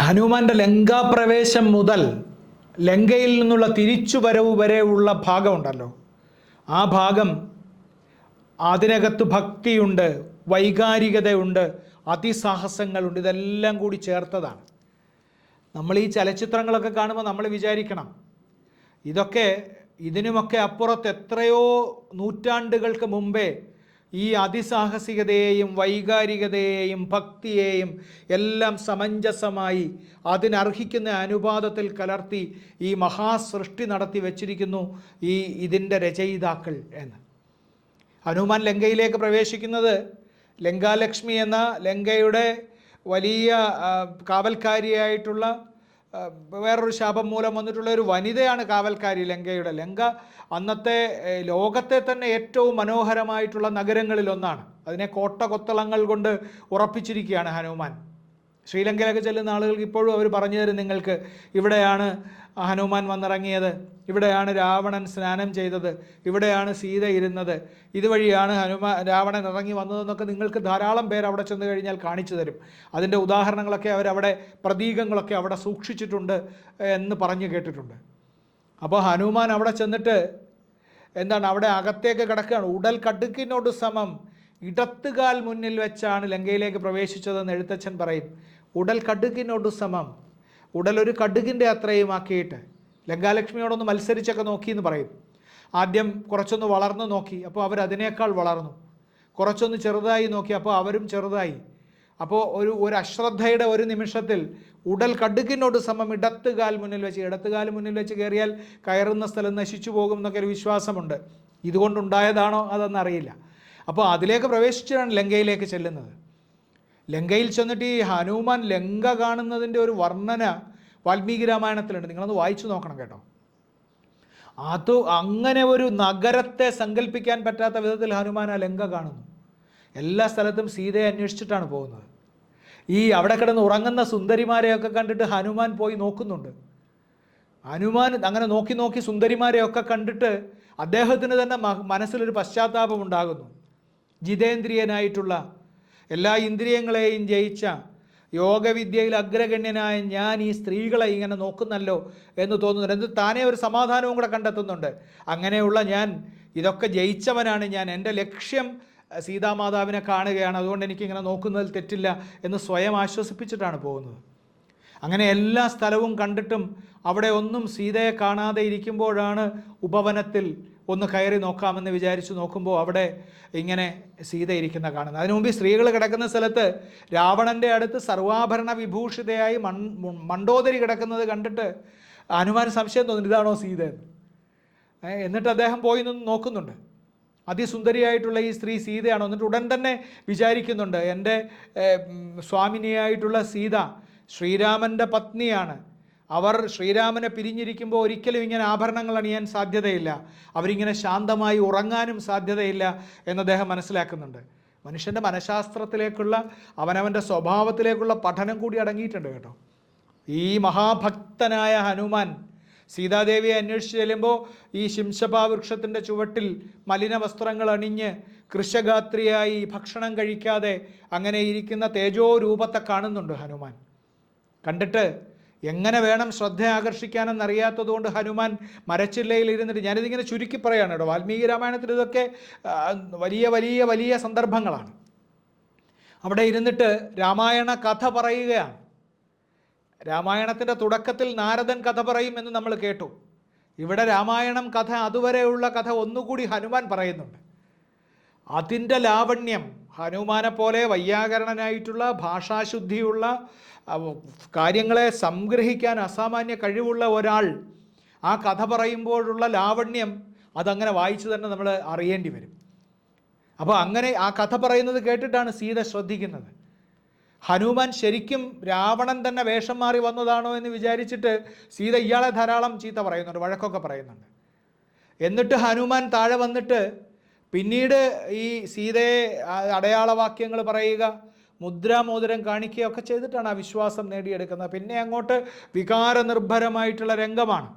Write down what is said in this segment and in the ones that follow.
ഹനുമാന്റെ ലങ്കാപ്രവേശം മുതൽ ലങ്കയിൽ നിന്നുള്ള തിരിച്ചുവരവ് വരെയുള്ള ഭാഗമുണ്ടല്ലോ. ആ ഭാഗം അതിനകത്ത് ഭക്തിയുണ്ട് വൈകാരികതയുണ്ട് അതിസാഹസങ്ങളുണ്ട് ഇതെല്ലാം കൂടി ചേർത്തതാണ്. നമ്മൾ ഈ ചലച്ചിത്രങ്ങളൊക്കെ കാണുമ്പോൾ നമ്മൾ വിചാരിക്കണം ഇതൊക്കെ ഇതിനുമൊക്കെ അപ്പുറത്ത് എത്രയോ നൂറ്റാണ്ടുകൾക്ക് മുമ്പേ ഈ അതിസാഹസികതയെയും വൈകാരികതയെയും ഭക്തിയെയും എല്ലാം സമഞ്ജസമായി അതിനർഹിക്കുന്ന അനുപാതത്തിൽ കലർത്തി ഈ മഹാസൃഷ്ടി നടത്തി വച്ചിരിക്കുന്നു ഈ ഇതിന്റെ രചയിതാക്കൾ എന്ന്. ഹനുമാൻ ലങ്കയിലേക്ക് പ്രവേശിക്കുന്നത് ലങ്കാലക്ഷ്മി എന്ന ലങ്കയുടെ വലിയ കാവൽക്കാരിയായിട്ടുള്ള വേറൊരു ശാപം മൂലം വന്നിട്ടുള്ള ഒരു വനിതയാണ് കാവൽക്കാരി ലങ്കയുടെ. ലങ്ക അന്നത്തെ ലോകത്തെ തന്നെ ഏറ്റവും മനോഹരമായിട്ടുള്ള നഗരങ്ങളിൽ ഒന്നാണ്. അതിനെ കോട്ട കൊത്തളങ്ങൾ കൊണ്ട് ഉറപ്പിച്ചിരിക്കുകയാണ് ഹനുമാൻ. ശ്രീലങ്കയിലൊക്കെ ചെല്ലുന്ന ആളുകൾക്ക് ഇപ്പോഴും അവർ പറഞ്ഞു തരും നിങ്ങൾക്ക് ഇവിടെയാണ് ഹനുമാൻ വന്നിറങ്ങിയത് ഇവിടെയാണ് രാവണൻ സ്നാനം ചെയ്തത് ഇവിടെയാണ് സീത ഇരുന്നത് ഇതുവഴിയാണ് ഹനുമാൻ രാവണൻ ഇറങ്ങി വന്നതെന്നൊക്കെ നിങ്ങൾക്ക് ധാരാളം പേർ അവിടെ ചെന്ന് കഴിഞ്ഞാൽ കാണിച്ചു തരും. അതിന്റെ ഉദാഹരണങ്ങളൊക്കെ അവരവിടെ പ്രതീകങ്ങളൊക്കെ അവിടെ സൂക്ഷിച്ചിട്ടുണ്ട് എന്ന് പറഞ്ഞു കേട്ടിട്ടുണ്ട്. അപ്പോൾ ഹനുമാൻ അവിടെ ചെന്നിട്ട് എന്താണ് അവിടെ അകത്തേക്ക് കിടക്കുകയാണ്. ഉടൽ കടുക്കിനോട് സമം. ഇടത്തുകാൽ മുന്നിൽ വെച്ചാണ് ലങ്കയിലേക്ക് പ്രവേശിച്ചതെന്ന് എഴുത്തച്ഛൻ പറയും. ഉടൽ കടുകിനോട് സമം. ഉടൽ ഒരു കടുകിന്റെ അത്രയും ആക്കിയിട്ട് ലങ്കാലക്ഷ്മിയോടൊന്ന് മത്സരിച്ചൊക്കെ നോക്കി എന്ന് പറയും. ആദ്യം കുറച്ചൊന്ന് വളർന്നു നോക്കി അപ്പോൾ അവർ അതിനേക്കാൾ വളർന്നു. കുറച്ചൊന്ന് ചെറുതായി നോക്കി അപ്പോൾ അവരും ചെറുതായി. അപ്പോൾ ഒരു ഒരു അശ്രദ്ധയുടെ ഒരു നിമിഷത്തിൽ ഉടൽ കടുകിനോട് സമം ഇടത്തുകാൽ മുന്നിൽ വെച്ച് ഇടത്തുകാൽ മുന്നിൽ വെച്ച് കയറിയാൽ കയറുന്ന സ്ഥലം നശിച്ചു പോകും എന്നൊക്കെ ഒരു വിശ്വാസമുണ്ട്. ഇതുകൊണ്ടുണ്ടായതാണോ അതെന്നറിയില്ല. അപ്പോൾ അതിലേക്ക് പ്രവേശിച്ചാണ് ലങ്കയിലേക്ക് ചെല്ലുന്നത്. ലങ്കയിൽ ചെന്നിട്ട് ഈ ഹനുമാൻ ലങ്ക കാണുന്നതിന്റെ ഒരു വർണന വാൽമീകി രാമായണത്തിലുണ്ട്. നിങ്ങളൊന്ന് വായിച്ചു നോക്കണം കേട്ടോ. അത് അങ്ങനെ ഒരു നഗരത്തെ സങ്കല്പിക്കാൻ പറ്റാത്ത വിധത്തിൽ ഹനുമാൻ ആ ലങ്ക കാണുന്നു. എല്ലാ സ്ഥലത്തും സീതയെ അന്വേഷിച്ചിട്ടാണ് പോകുന്നത്. ഈ അവിടെ കിടന്ന് ഉറങ്ങുന്ന സുന്ദരിമാരെയൊക്കെ കണ്ടിട്ട് ഹനുമാൻ പോയി നോക്കുന്നുണ്ട്. ഹനുമാൻ അങ്ങനെ നോക്കി നോക്കി സുന്ദരിമാരെയൊക്കെ കണ്ടിട്ട് അദ്ദേഹത്തിന് തന്നെ മനസ്സിലൊരു പശ്ചാത്താപം ഉണ്ടാകുന്നു. ജിതേന്ദ്രിയനായിട്ടുള്ള എല്ലാ ഇന്ദ്രിയങ്ങളെയും ജയിച്ച യോഗവിദ്യയിൽ അഗ്രഗണ്യനായ ഞാൻ ഈ സ്ത്രീകളെ ഇങ്ങനെ നോക്കുന്നല്ലോ എന്ന് തോന്നുന്നുണ്ട്. എന്ത് താനേ ഒരു സമാധാനവും കൂടെ കണ്ടെത്തുന്നുണ്ട്. അങ്ങനെയുള്ള ഞാൻ ഇതൊക്കെ ജയിച്ചവനാണ് ഞാൻ. എന്റെ ലക്ഷ്യം സീതാമാതാവിനെ കാണുകയാണ്. അതുകൊണ്ട് എനിക്കിങ്ങനെ നോക്കുന്നതിൽ തെറ്റില്ല എന്ന് സ്വയം ആശ്വസിപ്പിച്ചിട്ടാണ് പോകുന്നത്. അങ്ങനെ എല്ലാ സ്ഥലവും കണ്ടിട്ടും അവിടെ ഒന്നും സീതയെ കാണാതെ ഇരിക്കുമ്പോഴാണ് ഉപവനത്തിൽ ഒന്ന് കയറി നോക്കാമെന്ന് വിചാരിച്ച് നോക്കുമ്പോൾ അവിടെ ഇങ്ങനെ സീത ഇരിക്കുന്ന കാണുന്നത് അതിനു മുമ്പ് സ്ത്രീകൾ കിടക്കുന്ന സ്ഥലത്ത് രാവണന്റെ അടുത്ത് സർവാഭരണ വിഭൂഷിതയായി മൺ കിടക്കുന്നത് കണ്ടിട്ട് ഹനുമാൻ സംശയം തോന്നുന്നു ഇതാണോ സീത? എന്ന്. എന്നിട്ട് അദ്ദേഹം പോയി നിന്ന് നോക്കുന്നുണ്ട്. അതിസുന്ദരിയായിട്ടുള്ള ഈ സ്ത്രീ സീതയാണോ? എന്നിട്ട് ഉടൻ തന്നെ വിചാരിക്കുന്നുണ്ട് എന്റെ സ്വാമിനിയായിട്ടുള്ള സീത ശ്രീരാമന്റെ പത്നിയാണ്. അവർ ശ്രീരാമനെ പിരിഞ്ഞിരിക്കുമ്പോൾ ഒരിക്കലും ഇങ്ങനെ ആഭരണങ്ങൾ അണിയാൻ സാധ്യതയില്ല. അവരിങ്ങനെ ശാന്തമായി ഉറങ്ങാനും സാധ്യതയില്ല എന്ന് അദ്ദേഹം മനസ്സിലാക്കുന്നുണ്ട്. മനുഷ്യന്റെ മനഃശാസ്ത്രത്തിലേക്കുള്ള അവനവന്റെ സ്വഭാവത്തിലേക്കുള്ള പഠനം കൂടി അടങ്ങിയിട്ടുണ്ട് കേട്ടോ. ഈ മഹാഭക്തനായ ഹനുമാൻ സീതാദേവിയെ അന്വേഷിച്ച് ചെല്ലുമ്പോൾ ഈ ശിംശപാ വൃക്ഷത്തിന്റെ ചുവട്ടിൽ മലിന വസ്ത്രങ്ങൾ അണിഞ്ഞ് കൃഷഗാത്രിയായി ഭക്ഷണം കഴിക്കാതെ അങ്ങനെ ഇരിക്കുന്ന തേജോ രൂപത്തെ കാണുന്നുണ്ട് ഹനുമാൻ. കണ്ടിട്ട് എങ്ങനെ വേണം ശ്രദ്ധ ആകർഷിക്കാനെന്നറിയാത്തതുകൊണ്ട് ഹനുമാൻ മരച്ചില്ലയിൽ ഇരുന്നിട്ട് ഞാനിതിങ്ങനെ ചുരുക്കി പറയാണ് കേട്ടോ. വാൽമീകി രാമായണത്തിൽ ഇതൊക്കെ വലിയ വലിയ വലിയ സന്ദർഭങ്ങളാണ്. അവിടെ ഇരുന്നിട്ട് രാമായണ കഥ പറയുകയാണ്. രാമായണത്തിന്റെ തുടക്കത്തിൽ നാരദൻ കഥ പറയും എന്ന് നമ്മൾ കേട്ടു. ഇവിടെ രാമായണം കഥ അതുവരെയുള്ള കഥ ഒന്നുകൂടി ഹനുമാൻ പറയുന്നുണ്ട്. അതിന്റെ ലാവണ്യം ഹനുമാനെ പോലെ വൈയാകരണനായിട്ടുള്ള ഭാഷാശുദ്ധിയുള്ള കാര്യങ്ങളെ സംഗ്രഹിക്കാൻ അസാമാന്യ കഴിവുള്ള ഒരാൾ ആ കഥ പറയുമ്പോഴുള്ള ലാവണ്യം അതങ്ങനെ വായിച്ചു തന്നെ നമ്മൾ അറിയേണ്ടി വരും. അപ്പോൾ അങ്ങനെ ആ കഥ പറയുന്നത് കേട്ടിട്ടാണ് സീത ശ്രദ്ധിക്കുന്നത്. ഹനുമാൻ ശരിക്കും രാവണൻ തന്നെ വേഷം മാറി വന്നതാണോ എന്ന് വിചാരിച്ചിട്ട് സീത ഇയാളെ ധാരാളം ചീത്ത പറയുന്നുണ്ട് വഴക്കൊക്കെ പറയുന്നുണ്ട്. എന്നിട്ട് ഹനുമാൻ താഴെ വന്നിട്ട് പിന്നീട് ഈ സീതയെ അടയാളവാക്യങ്ങൾ പറയുക മുദ്രാമോതിരം കാണിക്കുകയൊക്കെ ചെയ്തിട്ടാണ് ആ വിശ്വാസം നേടിയെടുക്കുന്നത്. പിന്നെ അങ്ങോട്ട് വികാരനിർഭരമായിട്ടുള്ള രംഗമാണ്.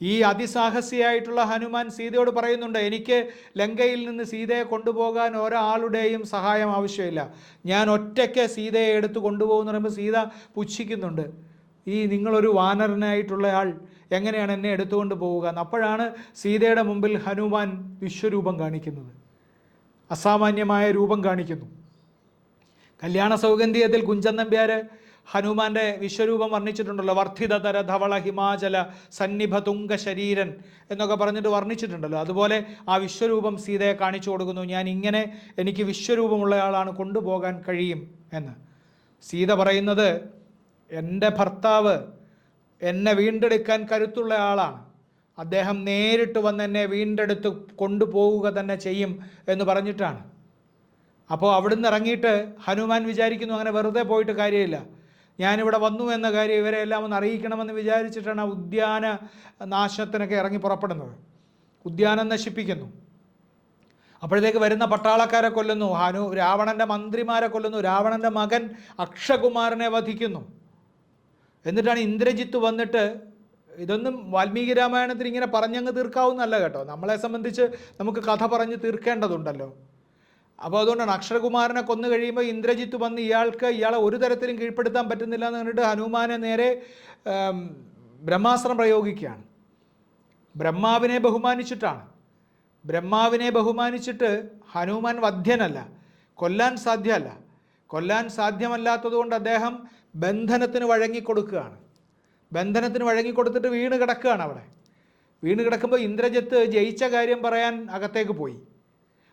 ഈ അതിസാഹസിയായിട്ടുള്ള ഹനുമാൻ സീതയോട് പറയുന്നുണ്ട് എനിക്ക് ലങ്കയിൽ നിന്ന് സീതയെ കൊണ്ടുപോകാൻ ഒരാളുടെയും സഹായം ആവശ്യമില്ല. ഞാൻ ഒറ്റയ്ക്ക് സീതയെ എടുത്ത് കൊണ്ടുപോകുന്ന പറയുമ്പോൾ സീത പുച്ഛിക്കുന്നുണ്ട്. ഈ നിങ്ങളൊരു വാനരനായിട്ടുള്ള ആൾ എങ്ങനെയാണ് എന്നെ എടുത്തുകൊണ്ട് പോവുക? അപ്പോഴാണ് സീതയുടെ മുമ്പിൽ ഹനുമാൻ വിശ്വരൂപം കാണിക്കുന്നത്. അസാമാന്യമായ രൂപം കാണിക്കുന്നു. കല്യാണ സൗഗന്ധികത്തിൽ കുഞ്ചൻ നമ്പ്യാർ ഹനുമാന്റെ വിശ്വരൂപം വർണിച്ചിട്ടുണ്ടല്ലോ. വർദ്ധിതതര ധവള ഹിമാചല സന്നിഭ തുങ്ക ശരീരൻ എന്നൊക്കെ പറഞ്ഞിട്ട് വർണിച്ചിട്ടുണ്ടല്ലോ. അതുപോലെ ആ വിശ്വരൂപം സീതയെ കാണിച്ചു കൊടുക്കുന്നു. ഞാൻ ഇങ്ങനെ എനിക്ക് വിശ്വരൂപമുള്ള ആളാണ് കൊണ്ടുപോകാൻ കഴിയും എന്ന്. സീത പറയുന്നത് എന്റെ ഭർത്താവ് എന്നെ വീണ്ടെടുക്കാൻ കരുത്തുള്ള ആളാണ്. അദ്ദേഹം നേരിട്ട് വന്ന് എന്നെ വീണ്ടെടുത്ത് കൊണ്ടുപോവുക തന്നെ ചെയ്യും എന്ന് പറഞ്ഞിട്ടാണ്. അപ്പോൾ അവിടുന്ന് ഇറങ്ങിയിട്ട് ഹനുമാൻ വിചാരിക്കുന്നു അങ്ങനെ വെറുതെ പോയിട്ട് കാര്യമില്ല. ഞാനിവിടെ വന്നു എന്ന കാര്യം ഇവരെ എല്ലാം ഒന്ന് അറിയിക്കണമെന്ന് വിചാരിച്ചിട്ടാണ് ഉദ്യാന നാശത്തിനൊക്കെ ഇറങ്ങി പുറപ്പെടുന്നത്. ഉദ്യാനം നശിപ്പിക്കുന്നു. അപ്പോഴത്തേക്ക് വരുന്ന പട്ടാളക്കാരെ കൊല്ലുന്നു. ഹനു രാവണന്റെ മന്ത്രിമാരെ കൊല്ലുന്നു. രാവണന്റെ മകൻ അക്ഷകുമാരനെ വധിക്കുന്നു. എന്നിട്ടാണ് ഇന്ദ്രജിത്ത് വന്നിട്ട് ഇതൊന്നും വാൽമീകി രാമായണത്തിൽ ഇങ്ങനെ പറഞ്ഞങ്ങ് തീർക്കാവുന്നല്ല കേട്ടോ. നമ്മളെ സംബന്ധിച്ച് നമുക്ക് കഥ പറഞ്ഞ് തീർക്കേണ്ടതുണ്ടല്ലോ. അപ്പോൾ അതുകൊണ്ടാണ് അക്ഷരകുമാരനെ കൊന്നു കഴിയുമ്പോൾ ഇന്ദ്രജിത്ത് വന്ന് ഇയാൾക്ക് ഇയാളെ ഒരു തരത്തിലും കീഴ്പ്പെടുത്താൻ പറ്റുന്നില്ല എന്ന് പറഞ്ഞിട്ട് ഹനുമാനെ നേരെ ബ്രഹ്മാസ്ത്രം പ്രയോഗിക്കുകയാണ്. ബ്രഹ്മാവിനെ ബഹുമാനിച്ചിട്ടാണ്. ബ്രഹ്മാവിനെ ബഹുമാനിച്ചിട്ട് ഹനുമാൻ വധ്യനല്ല. കൊല്ലാൻ സാധ്യമല്ല. കൊല്ലാൻ സാധ്യമല്ലാത്തതുകൊണ്ട് അദ്ദേഹം ബന്ധനത്തിന് വഴങ്ങിക്കൊടുക്കുകയാണ്. ബന്ധനത്തിന് വഴങ്ങിക്കൊടുത്തിട്ട് വീണ് കിടക്കുകയാണ് അവിടെ. വീണ് കിടക്കുമ്പോൾ ഇന്ദ്രജിത്ത് ജയിച്ച കാര്യം പറയാൻ അകത്തേക്ക് പോയി.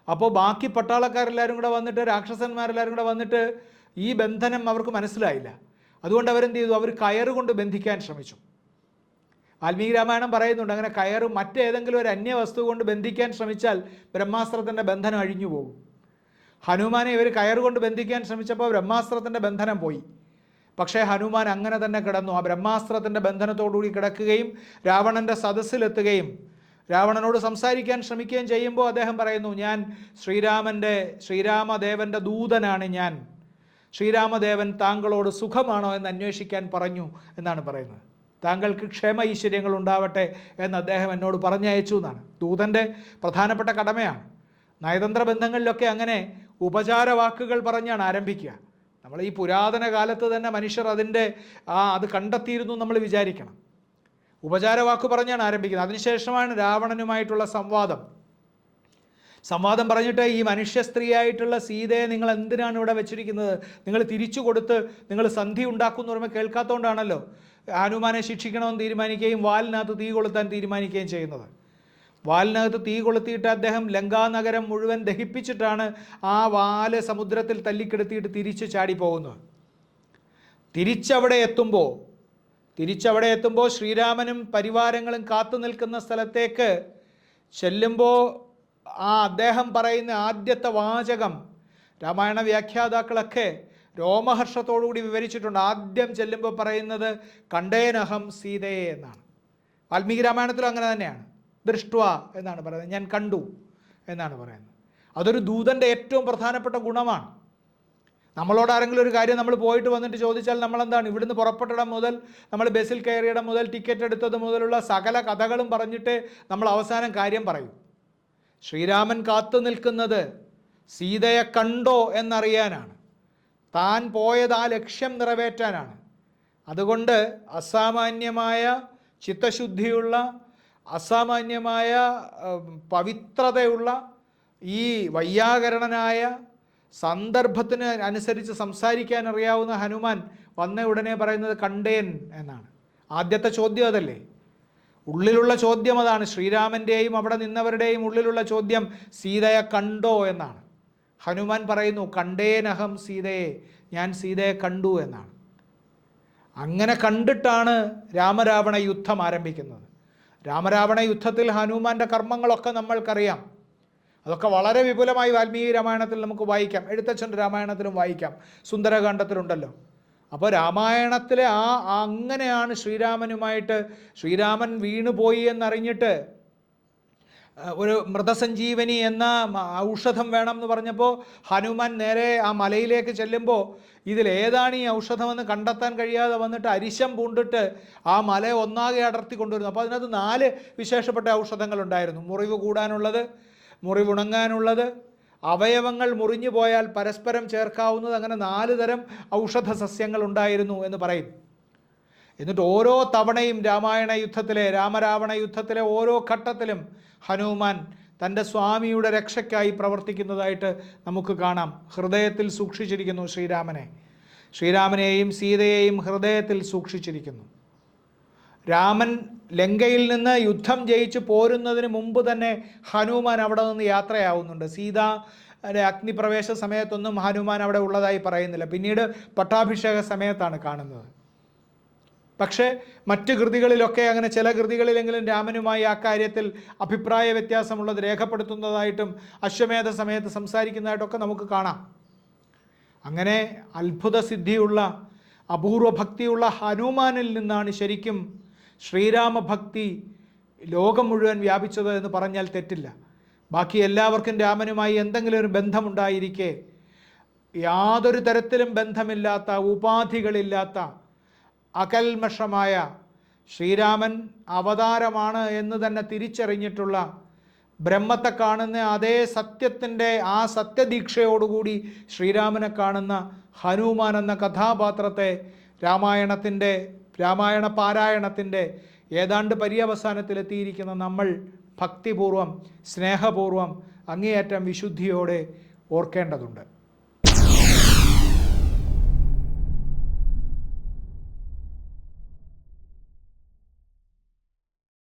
അപ്പോൾ ബാക്കി പട്ടാളക്കാരെല്ലാവരും കൂടെ വന്നിട്ട് രാക്ഷസന്മാരെല്ലാവരും കൂടെ വന്നിട്ട് ഈ ബന്ധനം അവർക്ക് മനസ്സിലായില്ല. അതുകൊണ്ട് അവരെന്ത് ചെയ്തു അവർ കയറുകൊണ്ട് ബന്ധിക്കാൻ ശ്രമിച്ചു. വാൽമീകി രാമായണം പറയുന്നുണ്ട് അങ്ങനെ കയറ് മറ്റേതെങ്കിലും ഒരു അന്യ വസ്തു കൊണ്ട് ബന്ധിക്കാൻ ശ്രമിച്ചാൽ ബ്രഹ്മാസ്ത്രത്തിന്റെ ബന്ധനം അഴിഞ്ഞു പോകും ഹനുമാനെ ഇവർ കയറുകൊണ്ട് ബന്ധിക്കാൻ ശ്രമിച്ചപ്പോൾ ബ്രഹ്മാസ്ത്രത്തിന്റെ ബന്ധനം പോയി. പക്ഷേ ഹനുമാൻ അങ്ങനെ തന്നെ കിടന്നു. ആ ബ്രഹ്മാസ്ത്രത്തിന്റെ ബന്ധനത്തോടുകൂടി കിടക്കുകയും രാവണന്റെ സദസ്സിലെത്തുകയും രാവണനോട് സംസാരിക്കാൻ ശ്രമിക്കുകയും ചെയ്യുമ്പോൾ അദ്ദേഹം പറയുന്നു ഞാൻ ശ്രീരാമന്റെ ശ്രീരാമദേവന്റെ ദൂതനാണ് ഞാൻ. ശ്രീരാമദേവൻ താങ്കളോട് സുഖമാണോ എന്ന് അന്വേഷിക്കാൻ പറഞ്ഞു എന്നാണ് പറയുന്നത്. താങ്കൾക്ക് ക്ഷേമ ഐശ്വര്യങ്ങൾ ഉണ്ടാവട്ടെ എന്ന് അദ്ദേഹം എന്നോട് പറഞ്ഞയച്ചു എന്നാണ്. ദൂതന്റെ പ്രധാനപ്പെട്ട കടമയാണ്. നയതന്ത്ര ബന്ധങ്ങളിലൊക്കെ അങ്ങനെ ഉപചാര വാക്കുകൾ പറഞ്ഞാണ് ആരംഭിക്കുക. നമ്മൾ ഈ പുരാതന കാലത്ത് തന്നെ മനുഷ്യർ അതിന്റെ ആ അത് കണ്ടെത്തിയിരുന്നു നമ്മൾ വിചാരിക്കണം. ഉപചാരവാക്ക് പറഞ്ഞാണ് ആരംഭിക്കുന്നത്. അതിനുശേഷമാണ് രാവണനുമായിട്ടുള്ള സംവാദം. സംവാദം പറഞ്ഞിട്ട് ഈ മനുഷ്യ സ്ത്രീയായിട്ടുള്ള സീതയെ നിങ്ങൾ എന്തിനാണ് ഇവിടെ വെച്ചിരിക്കുന്നത്? നിങ്ങൾ തിരിച്ചു കൊടുത്ത് നിങ്ങൾ സന്ധി ഉണ്ടാക്കുമെന്ന് പറയുമ്പോൾ കേൾക്കാത്തതുകൊണ്ടാണല്ലോ. ഹനുമാനെ ശിക്ഷിക്കണമെന്ന് തീരുമാനിക്കുകയും വാലിനകത്ത് തീ കൊളുത്താൻ തീരുമാനിക്കുകയും ചെയ്യുന്നത്. വാലിനകത്ത് തീ കൊളുത്തിയിട്ട് അദ്ദേഹം ലങ്കാനഗരം മുഴുവൻ ദഹിപ്പിച്ചിട്ടാണ് ആ വാൽ സമുദ്രത്തിൽ തല്ലിക്കെടുത്തിയിട്ട് തിരിച്ച് ചാടിപ്പോകുന്നത്. തിരിച്ചവിടെ എത്തുമ്പോൾ തിരിച്ചവിടെ എത്തുമ്പോൾ ശ്രീരാമനും പരിവാരങ്ങളും കാത്തു നിൽക്കുന്ന സ്ഥലത്തേക്ക് ചെല്ലുമ്പോൾ ആ അദ്ദേഹം പറയുന്ന ആദ്യത്തെ വാചകം രാമായണ വ്യാഖ്യാതാക്കളൊക്കെ രോമഹർഷത്തോടുകൂടി വിവരിച്ചിട്ടുണ്ട്. ആദ്യം ചെല്ലുമ്പോൾ പറയുന്നത് കണ്ടേനഹം സീതയെ എന്നാണ്. വാൽമീകി രാമായണത്തിലും അങ്ങനെ തന്നെയാണ്. ദൃഷ്ട്വ എന്നാണ് പറയുന്നത്. ഞാൻ കണ്ടു എന്നാണ് പറയുന്നത്. അതൊരു ദൂതന്റെ ഏറ്റവും പ്രധാനപ്പെട്ട ഗുണമാണ്. നമ്മളോട് ആരെങ്കിലും ഒരു കാര്യം നമ്മൾ പോയിട്ട് വന്നിട്ട് ചോദിച്ചാൽ നമ്മളെന്താണ്? ഇവിടുന്ന് പുറപ്പെട്ടിടം മുതൽ നമ്മൾ ബസ്സിൽ കയറിയിടം മുതൽ ടിക്കറ്റ് എടുത്തത് മുതലുള്ള സകല കഥകളും പറഞ്ഞിട്ട് നമ്മൾ അവസാനം കാര്യം പറയും. ശ്രീരാമൻ കാത്തു നിൽക്കുന്നത് സീതയെ കണ്ടോ എന്നറിയാനാണ്. താൻ പോയത് ആ ലക്ഷ്യം നിറവേറ്റാനാണ്. അതുകൊണ്ട് അസാമാന്യമായ ചിത്തശുദ്ധിയുള്ള അസാമാന്യമായ പവിത്രതയുള്ള ഈ വൈയാകരണനായ സന്ദർഭത്തിന് അനുസരിച്ച് സംസാരിക്കാൻ അറിയാവുന്ന ഹനുമാൻ വന്ന ഉടനെ പറയുന്നത് കണ്ടേൻ എന്നാണ്. ആദ്യത്തെ ചോദ്യം അതല്ലേ? ഉള്ളിലുള്ള ചോദ്യം അതാണ്. ശ്രീരാമന്റെയും അവിടെ നിന്നവരുടെയും ഉള്ളിലുള്ള ചോദ്യം സീതയെ കണ്ടോ എന്നാണ്. ഹനുമാൻ പറയുന്നു കണ്ടേനഹം സീതയെ ഞാൻ സീതയെ കണ്ടു എന്നാണ്. അങ്ങനെ കണ്ടിട്ടാണ് രാമരാവണ യുദ്ധം ആരംഭിക്കുന്നത്. രാമരാവണ യുദ്ധത്തിൽ ഹനുമാന്റെ കർമ്മങ്ങളൊക്കെ നമ്മൾക്കറിയാം. അതൊക്കെ വളരെ വിപുലമായി വാൽമീകി രാമായണത്തിൽ നമുക്ക് വായിക്കാം. എഴുത്തച്ഛന്റെ രാമായണത്തിലും വായിക്കാം. സുന്ദരകാന്ഡത്തിലുണ്ടല്ലോ. അപ്പോൾ രാമായണത്തിലെ ആ അങ്ങനെയാണ് ശ്രീരാമനുമായിട്ട് ശ്രീരാമൻ വീണുപോയി എന്നറിഞ്ഞിട്ട് ഒരു മൃതസഞ്ജീവനി എന്ന ഔഷധം വേണം എന്ന് പറഞ്ഞപ്പോൾ ഹനുമാൻ നേരെ ആ മലയിലേക്ക് ചെല്ലുമ്പോൾ ഇതിലേതാണ് ഈ ഔഷധമെന്ന് കണ്ടെത്താൻ കഴിയാതെ വന്നിട്ട് അരിശം പൂണ്ടിട്ട് ആ മല ഒന്നാകെ അടർത്തി കൊണ്ടുവരുന്നു. അപ്പോൾ അതിനകത്ത് നാല് വിശേഷപ്പെട്ട ഔഷധങ്ങളുണ്ടായിരുന്നു. മുറിവ് കൂടാനുള്ളത് മുറിവുണങ്ങാനുള്ളത് അവയവങ്ങൾ മുറിഞ്ഞു പോയാൽ പരസ്പരം ചേർക്കാവുന്നത് അങ്ങനെ നാല് തരം ഔഷധ സസ്യങ്ങൾ ഉണ്ടായിരുന്നു എന്ന് പറയും. എന്നിട്ട് ഓരോ തവണയും രാമായണ യുദ്ധത്തിലെ രാമരാവണ യുദ്ധത്തിലെ ഓരോ ഘട്ടത്തിലും ഹനുമാൻ തന്റെ സ്വാമിയുടെ രക്ഷയ്ക്കായി പ്രവർത്തിക്കുന്നതായിട്ട് നമുക്ക് കാണാം. ഹൃദയത്തിൽ സൂക്ഷിച്ചിരിക്കുന്നു ശ്രീരാമനെ. ശ്രീരാമനെയും സീതയെയും ഹൃദയത്തിൽ സൂക്ഷിച്ചിരിക്കുന്നു. രാമൻ ലങ്കയിൽ നിന്ന് യുദ്ധം ജയിച്ച് പോരുന്നതിന് മുമ്പ് തന്നെ ഹനുമാൻ അവിടെ നിന്ന് യാത്രയാവുന്നുണ്ട്. സീത അഗ്നിപ്രവേശ സമയത്തൊന്നും ഹനുമാൻ അവിടെ ഉള്ളതായി പറയുന്നില്ല. പിന്നീട് പട്ടാഭിഷേക സമയത്താണ് കാണുന്നത്. പക്ഷേ മറ്റ് കൃതികളിലൊക്കെ അങ്ങനെ ചില കൃതികളിലെങ്കിലും രാമനുമായി ആ കാര്യത്തിൽ അഭിപ്രായ വ്യത്യാസമുള്ളത് രേഖപ്പെടുത്തുന്നതായിട്ടും അശ്വമേധ സമയത്ത് സംസാരിക്കുന്നതായിട്ടൊക്കെ നമുക്ക് കാണാം. അങ്ങനെ അത്ഭുത സിദ്ധിയുള്ള അപൂർവ ഭക്തിയുള്ള ഹനുമാനിൽ നിന്നാണ് ശരിക്കും ശ്രീരാമഭക്തി ലോകം മുഴുവൻ വ്യാപിച്ചത് എന്ന് പറഞ്ഞാൽ തെറ്റില്ല. ബാക്കി എല്ലാവർക്കും രാമനുമായി എന്തെങ്കിലും ഒരു ബന്ധമുണ്ടായിരിക്കെ യാതൊരു തരത്തിലും ബന്ധമില്ലാത്ത ഉപാധികളില്ലാത്ത അകൽമഷമായ ശ്രീരാമൻ അവതാരമാണ് എന്ന് തന്നെ തിരിച്ചറിഞ്ഞിട്ടുള്ള ബ്രഹ്മത്തെ കാണുന്ന അതേ സത്യത്തിന്റെ ആ സത്യദീക്ഷയോടുകൂടി ശ്രീരാമനെ കാണുന്ന ഹനുമാൻ എന്ന കഥാപാത്രത്തെ രാമായണത്തിന്റെ രാമായണ പാരായണത്തിന്റെ ഏതാണ്ട് പര്യവസാനത്തിലെത്തിയിരിക്കുന്ന നമ്മൾ ഭക്തിപൂർവം സ്നേഹപൂർവം അങ്ങേയറ്റം വിശുദ്ധിയോടെ ഓർക്കേണ്ടതുണ്ട്.